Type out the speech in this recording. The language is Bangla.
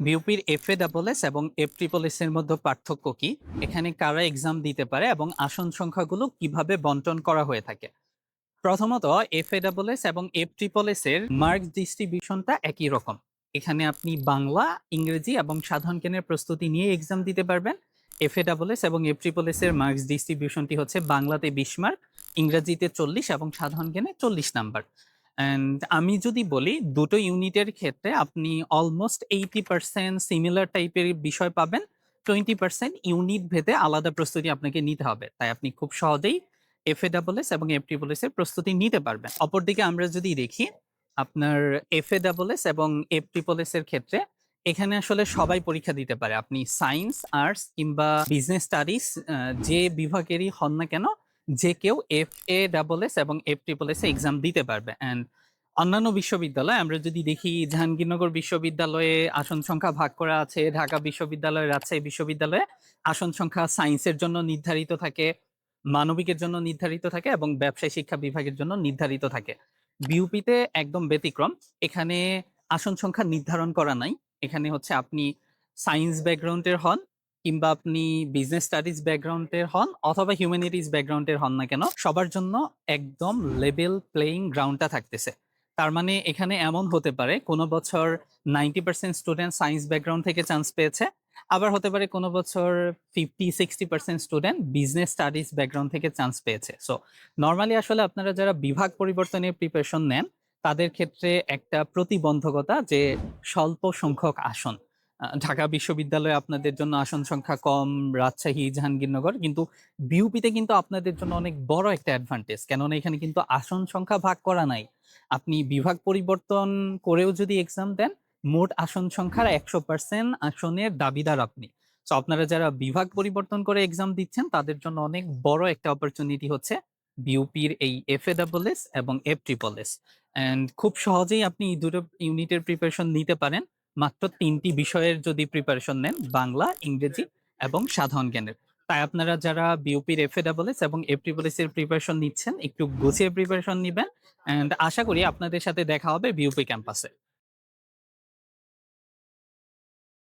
বিউপির এফ এ ডাবল এস এবং এফ ট্রিপল এস এর মধ্যে পার্থক্য কি? এখানে কারা এক্সাম দিতে পারে এবং আসন সংখ্যাগুলো কীভাবে বন্টন করা হয়ে থাকে? প্রথমত এফ এ ডাবল এস এবং এফ ট্রিপল এস এর মার্ক ডিস্ট্রিবিউশনটা একই রকম। এখানে আপনি বাংলা, ইংরেজি এবং সাধারণ জ্ঞানের প্রস্তুতি নিয়ে এক্সাম দিতে পারবেন। এফ এ ডাবল এস এবং এফ ট্রিপল এস এর মার্কস ডিস্ট্রিবিউশনটি হচ্ছে বাংলাতে বিশ মার্ক ইংরেজিতে চল্লিশ এবং সাধারণ জ্ঞানে চল্লিশ নাম্বার অ্যান্ড আমি যদি বলি, দুটো ইউনিটের ক্ষেত্রে আপনি অলমোস্ট এইটি পার্সেন্ট সিমিলার টাইপের বিষয় পাবেন। টোয়েন্টি পার্সেন্ট ইউনিট ভেদে আলাদা প্রস্তুতি আপনাকে নিতে হবে। তাই আপনি খুব সহজেই এফ এ ডাবল এস এবং এফ ট্রিপল এস এর প্রস্তুতি নিতে পারবেন। অপরদিকে আমরা যদি দেখি, আপনার এফ এ ডাবল এস এবং এফ ট্রিপল এস এর ক্ষেত্রে এখানে আসলে সবাই পরীক্ষা দিতে পারে। আপনি সায়েন্স আর্টস কিংবা বিজনেস স্টাডিজ যে বিভাগেরই হন না কেন যে কেউ এফ এ ডাবল এস এবং এফ ট্রিপল এস এক্সাম দিতে পারবে। অ্যান্ড অন্যান্য বিশ্ববিদ্যালয়, আমরা যদি দেখি জাহাঙ্গীরনগর বিশ্ববিদ্যালয়ে আসন সংখ্যা ভাগ করা আছে, ঢাকা বিশ্ববিদ্যালয় রাজশাহী বিশ্ববিদ্যালয়ে আসন সংখ্যা সায়েন্সের জন্য নির্ধারিত থাকে, মানবিকের জন্য নির্ধারিত থাকে এবং ব্যবসায় শিক্ষা বিভাগের জন্য নির্ধারিত থাকে। বিউপিতে একদম ব্যতিক্রম। এখানে আসন সংখ্যা নির্ধারণ করা নাই। এখানে হচ্ছে আপনি সায়েন্স ব্যাকগ্রাউন্ডের হন কিংবা আপনি বিজনেস স্টাডিজ ব্যাকগ্রাউন্ডের হন অথবা হিউম্যানিটিস ব্যাকগ্রাউন্ডের হন না কেন, সবার জন্য একদম লেভেল প্লেইং গ্রাউন্ডটা থাকতেছে। তার মানে এখানে এমন হতে পারে, কোনো বছর ninety percent student science background থেকে চান্স পেয়েছে, আবার হতে পারে কোনো বছর fifty sixty percent student business studies background থেকে চান্স পেয়েছে। সো নর্মালি আসলে আপনারা যারা বিভাগ পরিবর্তনের প্রিপারেশন নেন, তাদের ক্ষেত্রে একটা প্রতিবন্ধকতা যে স্বল্প সংখ্যক আসন। ঢাকা বিশ্ববিদ্যালয়ে আপনাদের জন্য আসন সংখ্যা কম, রাজশাহী, জাহাঙ্গীরনগর, কিন্তু বিউপিতে কিন্তু আপনাদের জন্য অনেক বড় একটা অ্যাডভান্টেজ কেননা এখানে কিন্তু আসন সংখ্যা ভাগ করা নাই। আপনি বিভাগ পরিবর্তন করেও যদি এক্সাম দেন, মোট আসন সংখ্যার একশো পার্সেন্ট আসনের দাবিদার আপনি। তো আপনারা যারা বিভাগ পরিবর্তন করে এক্সাম দিচ্ছেন, তাদের জন্য অনেক বড় একটা অপরচুনিটি হচ্ছে বিউপির এই এফ এ ডাবল এস এবং এফ ট্রিপল এস অ্যান্ড খুব সহজেই আপনি দুটো ইউনিটের প্রিপারেশন নিতে পারেন। মাত্র তিনটি বিষয়ের যদি প্রিপারেশন নেন, বাংলা, ইংরেজি এবং সাধারণ জ্ঞানের। তাই আপনারা যারা বিউপির এফ এ ডাবল এস এবং এফ ট্রিপল এস এর প্রিপারেশন নিচ্ছেন, একটু গুছিয়ে প্রিপারেশন নেবেন অ্যান্ড আশা করি আপনাদের সাথে দেখা হবে বিউপি ক্যাম্পাসে